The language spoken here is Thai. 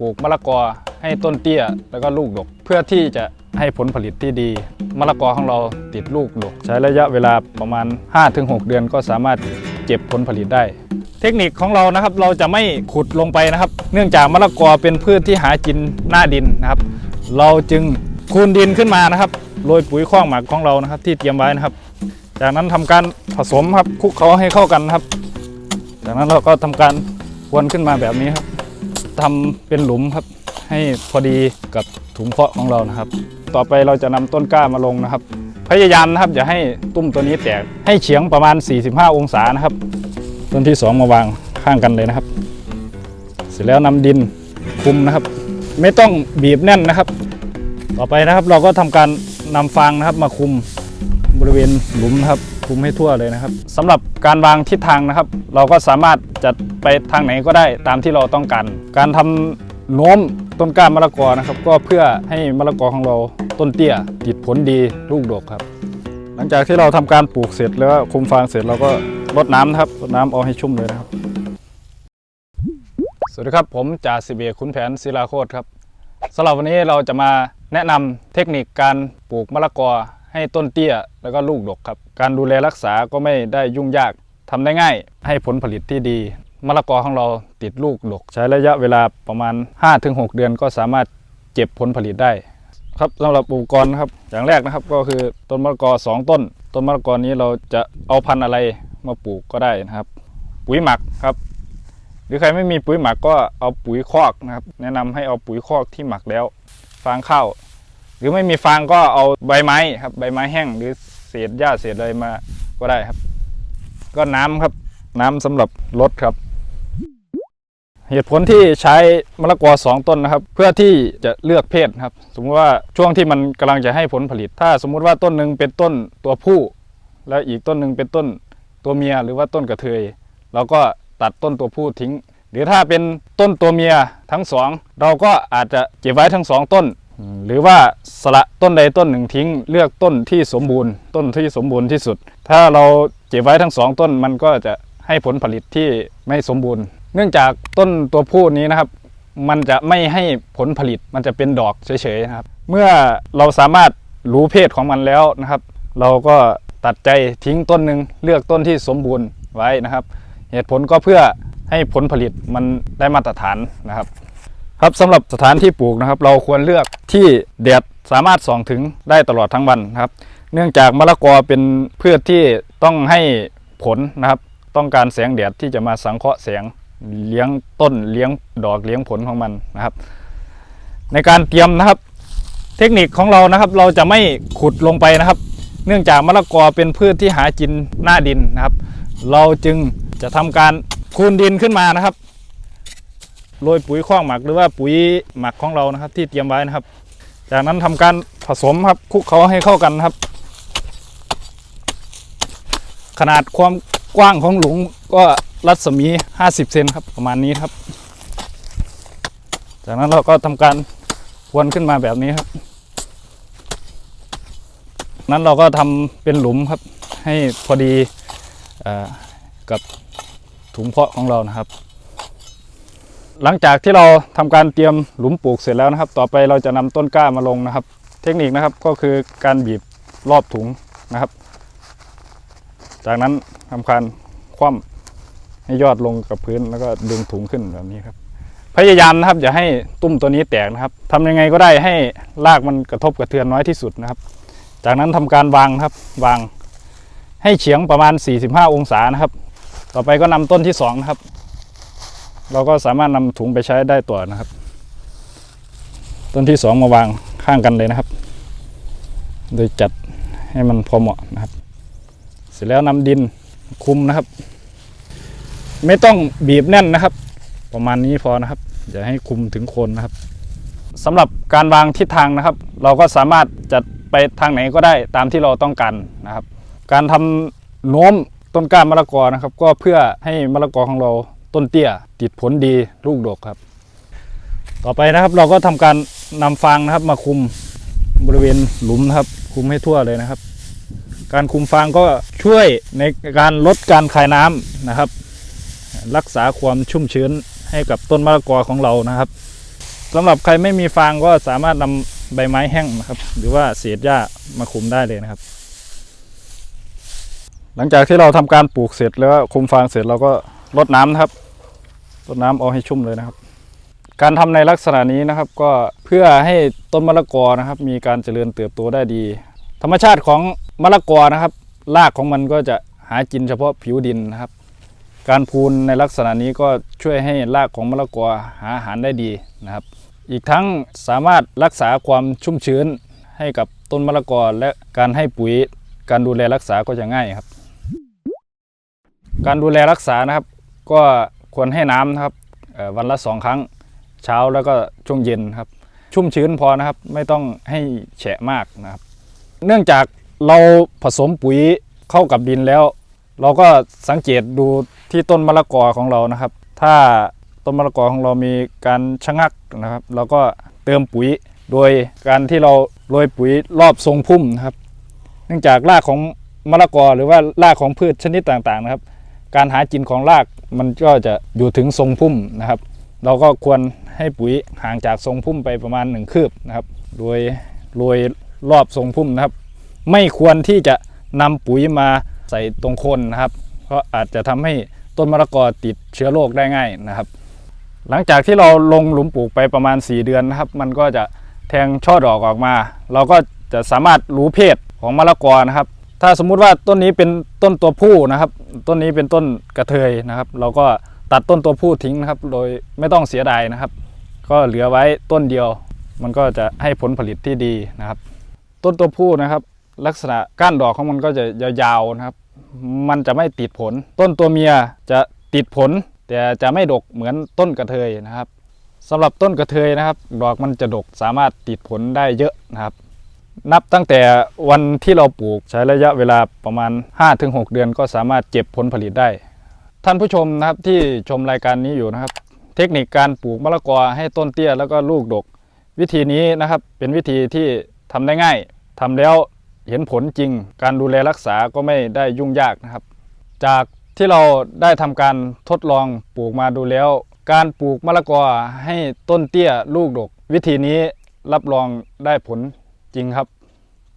ปลูกมะละกอให้ต้นเตี้ยแล้วก็ลูกดก เพื่อที่จะให้ผลผลิตที่ดี มะละกอของเราติดลูกดก ใช้ระยะเวลาประมาณ 5-6 เดือนก็สามารถเก็บผลผลิตได้ เทคนิคของเรานะครับเราจะไม่ขุดลงไปนะครับ เนื่องจากมะละกอเป็นพืชที่หากินหน้าดินนะครับ เราจึงคูนดินขึ้นมานะครับโรยปุ๋ยข้องหมักของเรานะครับ ที่เตรียมไว้นะครับ จากนั้นทำการผสมครับคลุกเคล้าให้เข้ากันนะครับ จากนั้นเราก็ทำการวนขึ้นมาแบบนี้ครับ ทำเป็นหลุมครับ ให้พอดีกับถุงเพาะของเรานะครับ ต่อไปเราจะนำต้นกล้ามาลงนะครับ พยายามนะครับอย่าให้ตุ้มตัวนี้แตกให้เฉียงประมาณ 45 องศานะครับ ต้นที่ 2 มาวางข้างกันเลยนะครับ เสร็จแล้วนำดินคุมนะครับ ไม่ต้องบีบแน่นนะครับ ต่อไปนะครับเราก็ทำการนำฟางนะครับมาคุมบริเวณหลุมนะครับ คลุมให้ทั่วเลยนะครับสำหรับการวางทิศทางนะครับ เราก็สามารถจัดไปทางไหนก็ได้ตามที่เราต้องการ การทำโน้มต้นกล้ามะละกอนะครับ ก็เพื่อให้มะละกอของเราต้นเตี้ยติดผลดีลูกดกครับ หลังจากที่เราทำการปลูกเสร็จแล้วคุมฟางเสร็จเราก็รดน้ำนะครับรดน้ำเอาให้ชุ่มเลยนะครับ สวัสดีครับผมจ่าสิบเอกขุนแผนศิลาโคตรครับสำหรับวันนี้เราจะมาแนะนำเทคนิคการปลูกมะละกอ ให้ต้นเตี้ยแล้วก็ลูกดกครับ การดูแลรักษาก็ไม่ได้ยุ่งยากทำได้ง่าย ให้ผลผลิตที่ดีมะละกอของเราติดลูกดก ใช้ระยะเวลาประมาณ 5-6 เดือนก็สามารถเก็บผลผลิตได้ครับสำหรับอุปกรณ์ครับอย่างแรกนะครับก็คือต้นมะละกอสองต้น ต้นมะละกอนี้เราจะเอาพันธุ์อะไรมาปลูกก็ได้นะครับ ปุ๋ยหมักครับ หรือใครไม่มีปุ๋ยหมักก็เอาปุ๋ยคอกนะครับ แนะนำให้เอาปุ๋ยคอกที่หมักแล้ว ฟางข้าว หรือไม่มีฟางก็เอาใบไม้ครับ ใบไม้แห้งหรือเศษหญ้าเศษอะไรมาก็ได้ครับ ก็น้ำครับ น้ำสำหรับรดครับ เหตุผลที่ใช้มะละกอสองต้นนะครับ เพื่อที่จะเลือกเพศครับ สมมติว่าช่วงที่มันกำลังจะให้ผลผลิต ถ้าสมมุติว่าต้นหนึ่งเป็นต้นตัวผู้ แล้วอีกต้นหนึ่งเป็นต้นตัวเมียหรือว่าต้นกระเทยเราก็ตัดต้นตัวผู้ทิ้ง หรือถ้าเป็นต้นตัวเมียทั้งสองเราก็อาจจะเก็บไว้ทั้งสองต้น หรือว่าสละต้นใดต้นหนึ่งทิ้ง เลือกต้นที่สมบูรณ์ ต้นที่สมบูรณ์ที่สุด ถ้าเราเก็บไว้ทั้งสองต้นมันก็จะให้ผลผลิตที่ไม่สมบูรณ์ เนื่องจากต้นตัวผู้นี้นะครับ มันจะไม่ให้ผลผลิตมันจะเป็นดอกเฉยๆนะครับ เมื่อเราสามารถรู้เพศของมันแล้วนะครับ เราก็ตัดใจทิ้งต้นหนึ่งเลือกต้นที่สมบูรณ์ไว้นะครับ เหตุผลก็เพื่อให้ผลผลิตมันได้มาตรฐานนะครับ ครับสำหรับสถานที่ปลูกนะครับ เราควรเลือกที่แดดสามารถส่องถึงได้ตลอดทั้งวันครับ เนื่องจากมะละกอเป็นพืชที่ต้องให้ผลนะครับ ต้องการแสงแดดที่จะมาสังเคราะห์แสงเลี้ยงต้นเลี้ยงดอกเลี้ยงผลของมันนะครับ ในการเตรียมนะครับ เทคนิคของเรานะครับ เราจะไม่ขุดลงไปนะครับ เนื่องจากมะละกอเป็นพืชที่หากินหน้าดินนะครับ เราจึงจะทำการคูนดินขึ้นมานะครับ โรยปุ๋ยข้องหมักหรือว่าปุ๋ยหมักของเรานะครับ ที่เตรียมไว้นะครับ จากนั้นทำการผสมครับคลุกเคล้าให้เข้ากันครับ ขนาดความกว้างของหลุมก็รัศมี 50 เซนครับประมาณนี้ครับ จากนั้นเราก็ทำการพรวนขึ้นมาแบบนี้ครับ นั้นเราก็ทำเป็นหลุมครับ ให้พอดีอกับถุงเพาะของเรานะครับ หลังจากที่เราทำการเตรียมหลุมปลูกเสร็จแล้วนะครับ ต่อไปเราจะนำต้นกล้ามาลงนะครับ เทคนิคนะครับก็คือการบีบรอบถุงนะครับ จากนั้นทำการคว่ำให้ยอดลงกับพื้นแล้วก็ดึงถุงขึ้นแบบนี้ครับ พยายามนะครับอย่าให้ตุ้มตัวนี้แตกนะครับทำยังไงก็ได้ให้รากมันกระทบกระเทือนน้อยที่สุดนะครับ จากนั้นทำการวางครับวางให้เฉียงประมาณ 45 องศานะครับ ต่อไปก็นำต้นที่สองนะครับ เราก็สามารถนำถุงไปใช้ได้ต่อนะครับ ต้นที่สองมาวางข้างกันเลยนะครับ โดยจัดให้มันพอเหมาะนะครับ เสร็จแล้วนำดินคุมนะครับ ไม่ต้องบีบแน่นนะครับ ประมาณนี้พอนะครับอย่าให้คุมถึงโคนนะครับสำหรับการวางทิศทางนะครับ เราก็สามารถจัดไปทางไหนก็ได้ตามที่เราต้องการนะครับ การทำโน้มต้นกล้ามะละกอนะครับ ก็เพื่อให้มะละกอของเรา ต้นเตี้ยติดผลดีลูกดกครับ ต่อไปนะครับเราก็ทำการนำฟางนะครับมาคุมบริเวณหลุมนะครับ คุมให้ทั่วเลยนะครับ การคุมฟางก็ช่วยในการลดการคายน้ำนะครับ รักษาความชุ่มชื้นให้กับต้นมะละกอของเรานะครับสำหรับใครไม่มีฟางก็สามารถนำใบไม้แห้งนะครับ หรือว่าเศษหญ้ามาคุมได้เลยนะครับ หลังจากที่เราทำการปลูกเสร็จแล้วคุมฟางเสร็จเราก็รดน้ำนะครับ รดน้ำเอาให้ชุ่มเลยนะครับ การทำในลักษณะนี้นะครับ ก็เพื่อให้ต้นมะละกอนะครับ มีการเจริญเติบโตได้ดี ธรรมชาติของมะละกอนะครับรากของมันก็จะหากินเฉพาะผิวดินนะครับ การพูนในลักษณะนี้ก็ช่วยให้รากของมะละกอหาอาหารได้ดีนะครับ อีกทั้งสามารถรักษาความชุ่มชื้นให้กับต้นมะละกอและการให้ปุ๋ยการดูแลรักษาก็จะง่ายครับ การดูแลรักษานะครับ ก็ ควรให้น้ำนะครับวันละสองครั้งเช้าแล้วก็ช่วงเย็นครับ ชุ่มชื้นพอนะครับไม่ต้องให้แฉะมากนะครับ เนื่องจากเราผสมปุ๋ยเข้ากับดินแล้ว เราก็สังเกตดูที่ต้นมะละกอของเรานะครับ ถ้าต้นมะละกอของเรามีการชะงักนะครับ เราก็เติมปุ๋ยโดยการที่เราโรยปุ๋ยรอบทรงพุ่มนะครับ เนื่องจากรากของมะละกอหรือว่ารากของพืชชนิดต่างๆนะครับ การหากินของรากมันก็จะอยู่ถึงทรงพุ่มนะครับ เราก็ควรให้ปุ๋ยห่างจากทรงพุ่มไปประมาณหนึ่งคืบนะครับโดยโรยรอบทรงพุ่มนะครับ ไม่ควรที่จะนำปุ๋ยมาใส่ตรงโคนนะครับ เพราะอาจจะทำให้ต้นมะละกอติดเชื้อโรคได้ง่ายนะครับ หลังจากที่เราลงหลุมปลูกไปประมาณ 4 เดือนนะครับ มันก็จะแทงช่อดอกออกมา เราก็จะสามารถรู้เพศของมะละกอนะครับ ถ้าสมมุติว่าต้นนี้เป็นต้นตัวผู้นะครับ ต้นนี้เป็นต้นกระเทยนะครับ เราก็ตัดต้นตัวผู้ทิ้งนะครับ โดยไม่ต้องเสียดายนะครับ ก็เหลือไว้ต้นเดียว มันก็จะให้ผลผลิตที่ดีนะครับ ต้นตัวผู้นะครับ ลักษณะก้านดอกของมันก็จะยาวๆนะครับ มันจะไม่ติดผล ต้นตัวเมียจะติดผล แต่จะไม่ดกเหมือนต้นกระเทยนะครับสำหรับต้นกระเทยนะครับ ดอกมันจะดกสามารถติดผลได้เยอะนะครับ นับตั้งแต่วันที่เราปลูกใช้ระยะเวลาประมาณ 5-6 เดือนก็สามารถเก็บผลผลิตได้ ท่านผู้ชมนะครับที่ชมรายการนี้อยู่นะครับ เทคนิคการปลูกมะละกอให้ต้นเตี้ยแล้วก็ลูกดก วิธีนี้นะครับเป็นวิธีที่ทำได้ง่ายทำแล้วเห็นผลจริง การดูแลรักษาก็ไม่ได้ยุ่งยากนะครับ จากที่เราได้ทำการทดลองปลูกมาดูแล้ว การปลูกมะละกอให้ต้นเตี้ยลูกดก วิธีนี้รับรองได้ผล จริงครับ